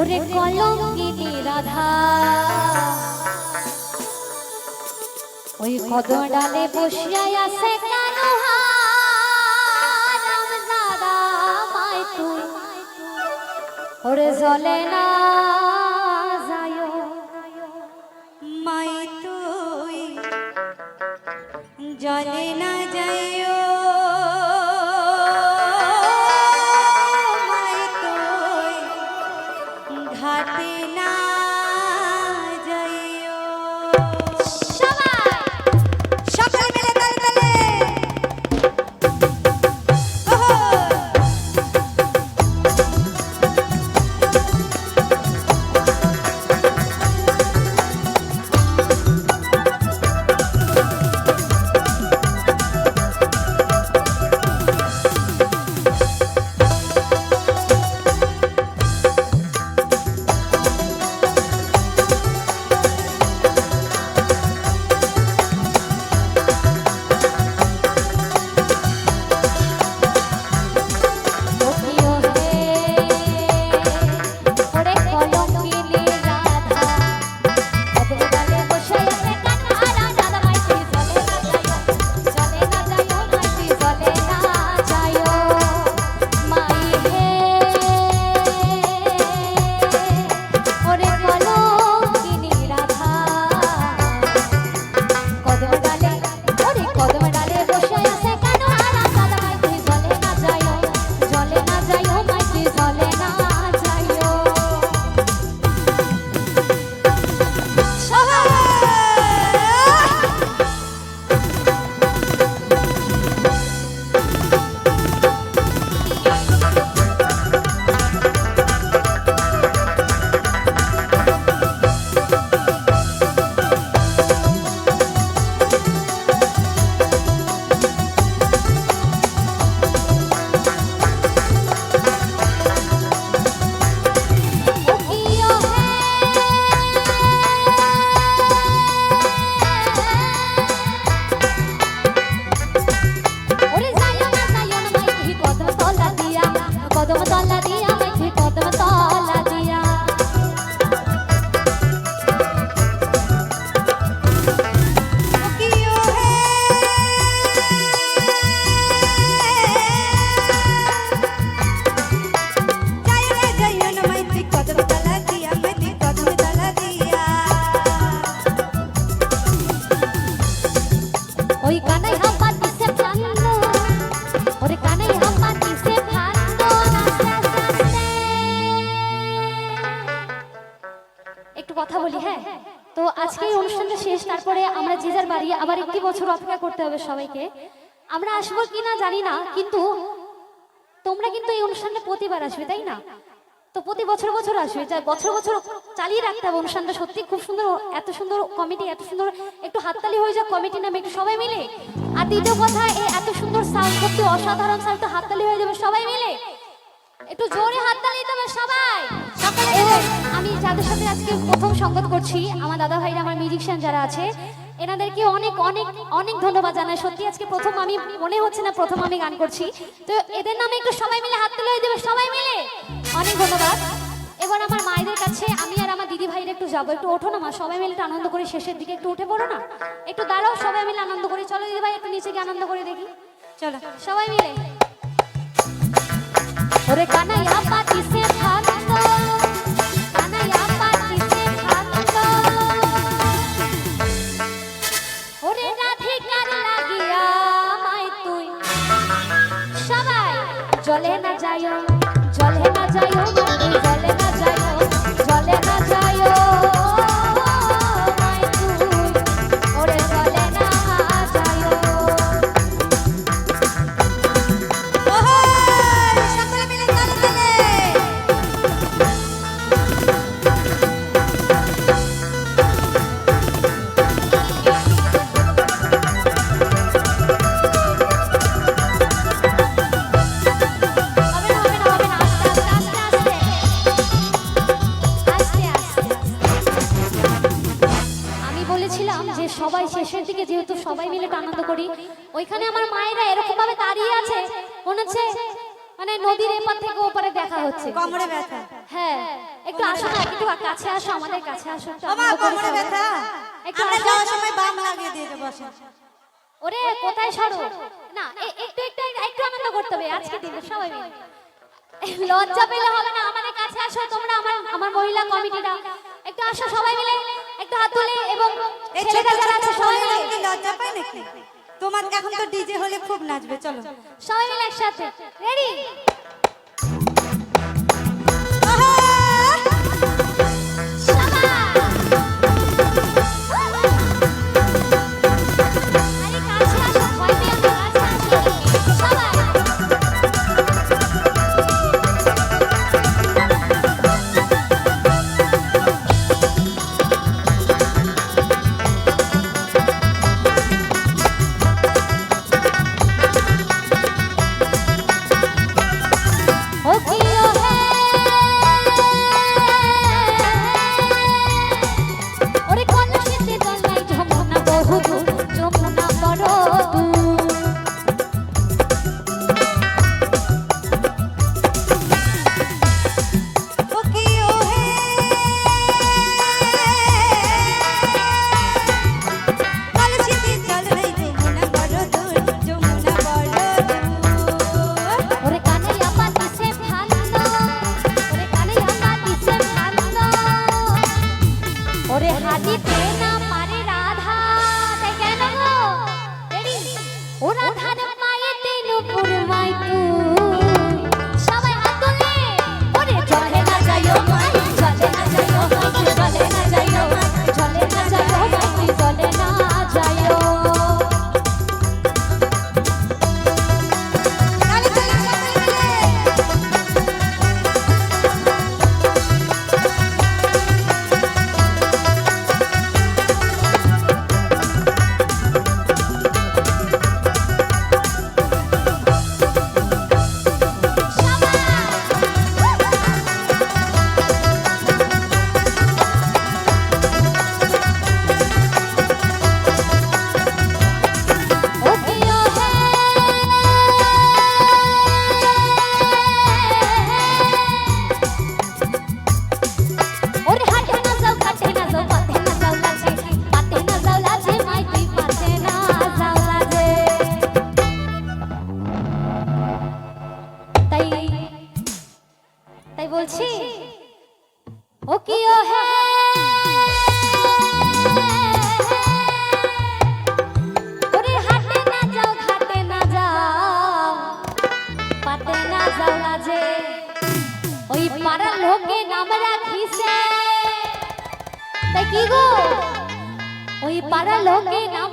ওরে কলঙ্কিনী রাধা। ওই কদম ডালে বসিয়া আছে ওরে জলে না যায়। মাই তুই, জলে না যাইও বলি হ্যাঁ? তো আজকে এই অনুষ্ঠানটা শেষ তারপরে আমরা যে যার বাড়ি আবার একটি বছর অপেক্ষা করতে হবে সবাইকে। আমরা আসব কিনা জানি না কিন্তু তোমরা কিন্তু এই অনুষ্ঠানটা প্রতিবার আসবে তাই না? তো প্রতি বছর বছর আসবে যা বছর বছর চালিয়ে রাখতে হবে অনুষ্ঠানটা। সত্যি খুব সুন্দর এত সুন্দর কমিটি এত সুন্দর একটু হাততালি হয়ে যাক কমিটি নামে একটু সবাই মিলে? আর দ্বিতীয় কথা এই এত সুন্দর সাউন্ড সত্যি অসাধারণ সাউন্ড তো হাততালি হয়ে যাবে সবাই মিলে? একটু জোরে হাততালি দিতে হবে সবাই এবং আমি যাদের সাথে আজকে প্রথম সংগত করছি, আমার দাদা ভাইরা, আমার মিউজিশিয়ান যারা আছে, এনাদেরকে অনেক অনেক অনেক ধন্যবাদ জানাই। সত্যি আজকে প্রথম আমি, মনে হচ্ছে না প্রথম আমি গান করছি। তো এদের নামে একটু সবাই মিলে হাত তুলে দেবে, সবাই মিলে। অনেক ধন্যবাদ। এবার আমার মায়েদের কাছে আমি আর আমার দিদি ভাইরা একটু যাব। একটু ওঠো না মা, সবাই মিলে একটু আনন্দ করে শেষের দিকে একটু উঠে পড়ো না। একটু দাঁড়াও, সবাই মিলে আনন্দ করে চলো দিদি ভাই, একটু নিচে গিয়ে আনন্দ করে দেখি। চলো, সবাই মিলে। ওরে কানাইয়া ফান্দ জলে না যাইও জলে না করি। ওইখানে আমার মায়েরা এরকম ভাবে দাঁড়িয়ে আছে। মনে হচ্ছে মানে নদীর এপার থেকে ওপারে দেখা হচ্ছে। কোমরে ব্যথা। হ্যাঁ একটু আসো না একটু কাছে আসো আমাদের কাছে আসো ওমা কোমরে ব্যথা? একটু আমরা। যাওয়ার সময় বাম লাগিয়ে দিয়ে দেবো। ওরে কোথায় সরো? না একটু একটু একটু আনন্দ করতে হবে। আজকে দিনে সবাই মিলে। লজ্জা পেলে হবে না আমাদের কাছে আসো তোমরা আমার আমার মহিলা কমিটিরা। একটু আসো সবাই মিলে। একটু হাত তুলে এবং এই ছেলেরা যারা আছে সবাই মিলে। লজ্জা পায় নাকি? তোমার এখন তো ডিজে হলে খুব নাচবে চলো। সবাই মিলে একসাথে। রেডি বলছি? ও যাও লাজে ওই পাড়ার তাই কি গো? ওই পাড়ার লোকে নাম